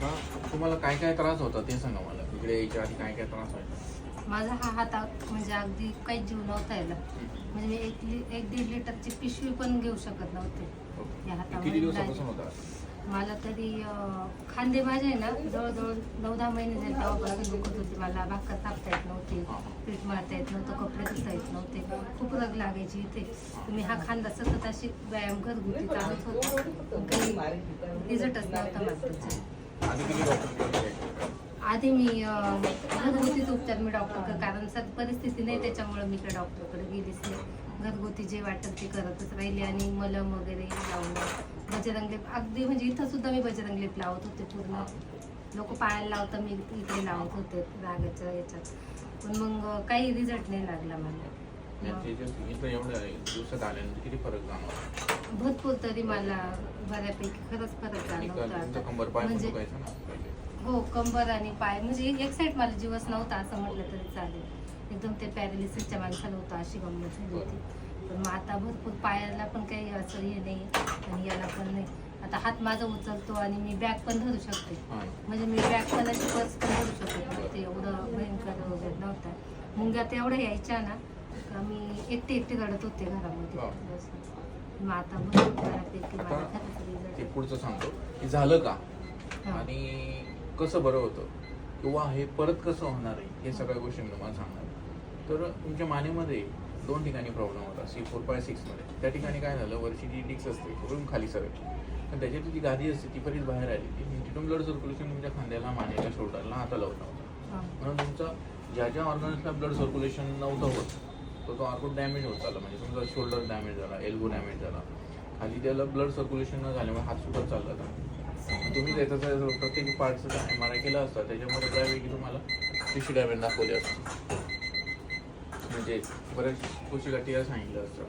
आता तुम्हाला काय काय त्रास होता ते सांगा मला. इकडे यायच्या आधी काय काय त्रास व्हायचा? माझा हा हात म्हणजे अगदी काहीच जीव नव्हता याला म्हणजे मी एक लि एक दीड लिटरची पिशवी पण घेऊ शकत नव्हते ओके. या किती हातामध्ये दिवसापासून डायरेक्ट. होता? मला तरी अं, खांदे माझे आहे ना जवळजवळ नऊ दहा महिने झाले तेव्हापासून दुखत होते. मला भाकर थापता येत नव्हती हा. पीठ मळता येत नव्हतं कपडे धुता येत नव्हते. खूप रग लागायची इथे. तुम्ही हा खांदा सतत अशी व्यायाम घरगुती चालूच होता. काही रिझल्टच नव्हता त्याचा आधी मी घरगुतीच उपचार मी डॉक्टर कारण सर परिस्थिती नाही त्याच्यामुळे मी इकडे डॉक्टरकडे गेलीच नाही. घरगुती जे वाटत ते करतच राहिले आणि मलम वगैरे लावून. बजरंग लेप अगदी म्हणजे इथं सुद्धा मी बजरंग लेप लावत होते पूर्ण. लोक पाळायला लावता मी इकडे लावत होते रागाच्या याच्यात. पण मग काही रिझल्ट नाही लागला मला. मग इथं एवढ्या दिवसात आल्यानंतर किती फरक जाणवला भरपूर तरी मला बऱ्यापैकी खरंच फरक आणि जाणवतो तुमचा आता. कंबर पाय म्हणजे दुखायचा ना पहिले. हो कंबर आणि पाय. म्हणजे एक- साईड मला जीवच नव्हता असं म्हटलं तरी चालेल. एकदम ते पॅरालिसिसच्या माणसाला होतं अशी गंमत झाली होती. पण मग आता भरपूर पायाला पण काही असं हे नाही आणि याला पण नाही. आता हात माझा उचलतो आणि मी बॅग पण धरू शकते. हा. म्हणजे मी बॅग पण अशी पर्स पण धरू शकत नव्हते. एवढं भयंकर वगैरे नव्हता. मुंग्या तर एवढ्या यायच्या ना मी एकटी एकटी रडत होते घरामध्ये. मग आता आता ते result पुढचं सांगतो. की झालं का? हा. आणि कसं बरं होतं? किंवा हे परत कसं होणार आहे? हे सगळ्या गोष्टी मी तुम्हाला सांगणार तर तुमच्या मानेमध्ये दोन ठिकाणी प्रॉब्लेम होता सी फोर बाय सिक्समध्ये त्या ठिकाणी काय झालं? वरची जी डिक्स असते वरून खाली सरकली पण त्याच्यातली जी गादी असते ती बरीच बाहेर आली. ती तिथून ब्लड सर्क्युलेशन तुमच्या खांद्याला मानेला शोल्डरला हाताला होत. हा. म्हणून तुमचा ज्या ज्या ऑर्गन्सला ब्लड सर्क्युलेशन नव्हतं होत तर तो ऑर्गन डॅमेज होत चालला. म्हणजे समजा शोल्डर डॅमेज झाला एल्बो डॅमेज झाला. खाली त्याला ब्लड सर्क्युलेशन न झाल्यामुळे हात सुटत चालला होता. तुम्ही त्याचा प्रत्येक पार्टचा एम आर आय केला असता त्याच्यामध्ये त्यावेळी तुम्हाला टिश्यू डॅमेज दाखवले असतं. म्हणजे बरेच गोष्टी गाठी सांगितलं असतं.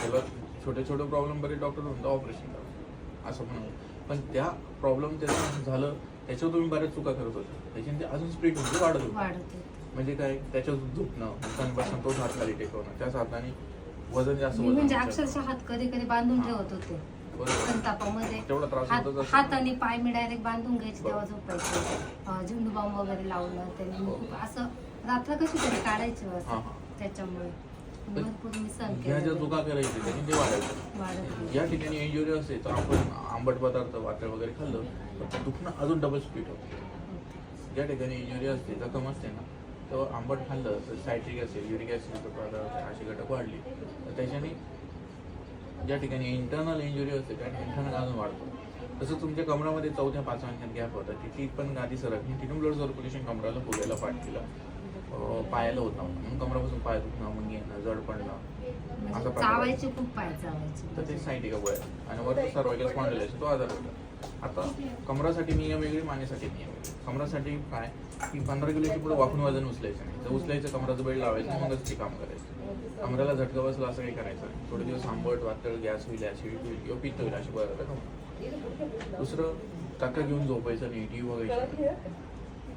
त्याला छोटे छोटे प्रॉब्लेम बरेच डॉक्टर म्हणतात ऑपरेशन करा. असं म्हणून. पण त्या प्रॉब्लेम त्याचं झालं त्याच्यावर तुम्ही बऱ्याच चुका करत होता. त्याच्याने ते अजून स्पीड म्हणजे वाढत होतं. वाढत होते. म्हणजे काय त्याच्यावर झुकणं दुकानपासून तोच हात खाली टेकवणं त्याच हाताने वजन जास्त मी म्हणजे. अक्षरशः हात कधी कधी बांधून. ठेवत होते बरोबर संतापामध्ये तेवढा त्रास हात होतच हात असेल. आणि पाय मी डायरेक्ट बांधून घ्यायचे तेव्हा झोपायचे झेंडू बाम वगैरे लावलं त्याने. खूप असं रात्र कशी तरी काढायची हा, असं हा. त्याच्यामुळे पण भरपूर मी सहन ह्या ज्या केलं चुका करायची त्याने ते वाढायचं वाढत या ठिकाणी इंजुरी असते तर आपण आंबट पदार्थ वाटण वगैरे खाल्लं तर दुखणं अजून डबल स्पीड होतं ज्या ठिकाणी इंजुरी असते जखम असते ना तर आंबट खाल्लं तर सायट्रिक असेल युरिक ॲसिड पदार्थ अशी घटक वाढली. तर त्याच्याने ज्या ठिकाणी इंटरनल इंजुरी असते त्या इंटरनल अजून वाढतो. तसं तुमच्या कमरामध्ये चौथ्या पाचव्या अंशात गॅप होता. तिथली पण गादी सरकली तिथून ब्लड सर्क्युलेशन कमराला फुगायला पाठ केलं पायाला होत. नव्हतं म्हणून कमरापासून पाय दुखणं मग येणं जड पडणं. असा प्रकार चावायचे खूप पाय चावायचे. तर ते सायटिका गोळ्या आहेत. आणि वरती सर्वायकल स्पॉन्डिलायसिस तो आजार होता आता कमरासाठी नियम वेगळे मानेसाठी नियम वेगळे. कमरासाठी काय? की पंधरा किलोची पुढे वाकून वजन उचलायचं नाही. तर उचलायचं कमराचं बेल्ट लावायचं मगच ते काम करायचं. कमराला झटका बसला असं काही करायचं नाही. थोडे दिवस आंबट वातळ गॅस होईल ऍसिडिटी होईल किंवा पित्त होईल अशी बरं दुसरं टाका घेऊन झोपायचं नाही टी व्ही बघायचं नाही.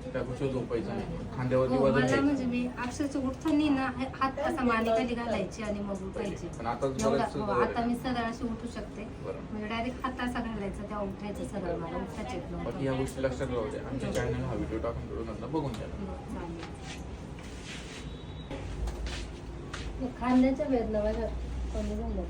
त्या गोष्टी झोपायचं नाही. खांद्यावरती हो वजन मला घ्यायचं म्हणजे मी अक्षरशः उठताना ना हे हात असा मानेखाली घालायची आणि मग उठायची. पण आता एवढा बरंच हो, आता. मी सरळ अशी उठू शकते. बरं. म्हणजे डायरेक्ट हात असा घालायचा तेव्हा उठायचं सरळ मला उठायचं येत बाकी या गोष्टी लक्षात राहू द्या. आमच्या चॅनल हा व्हिडिओ टाकून करून नंतर बघून घ्या. बरं, चालेल. मग खांद्याच्या वेदना बघा. कमी झाल्या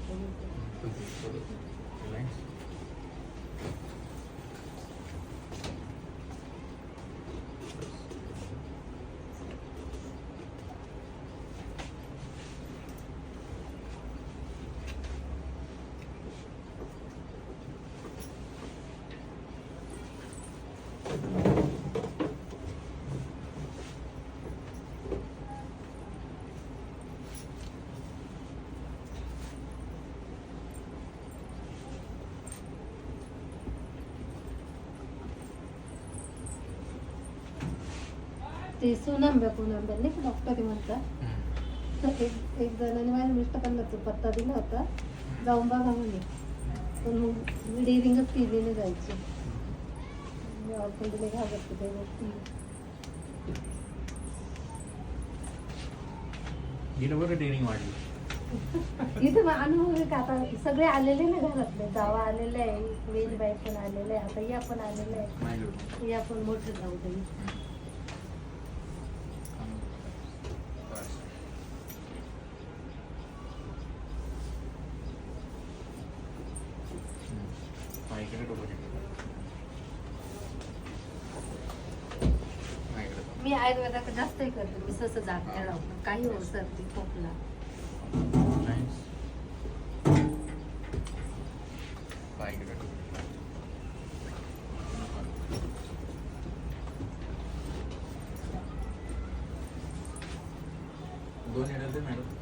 ते सुनांब्या पुनांब्या नाही का डॉक्टर म्हणतात? तर एक एक जणांनी माझ्या मिस्टरांना तो पत्ता दिला होता. जाऊन बघा म्हणे. पण मग डेअरिंगच केली नाही जायची. घाबरते गेलं बरं ट्रेनिंग वाढली. इथे अनुभव आहे का आता? सगळे आलेले ना घरातले. जावा आलेले आहे वेज बाई पण आलेले आहे आता या पण आलेले आहे. नाही. या पण मोठे जाऊ दे. हा, इकडे डोकं टेकलं. हा, इकडे बघ. मी आयुर्वेदाकडे जास्त हे करते मी सहसा जात नाही काही हो सर्दी खोकला Nice. हा, मॅडम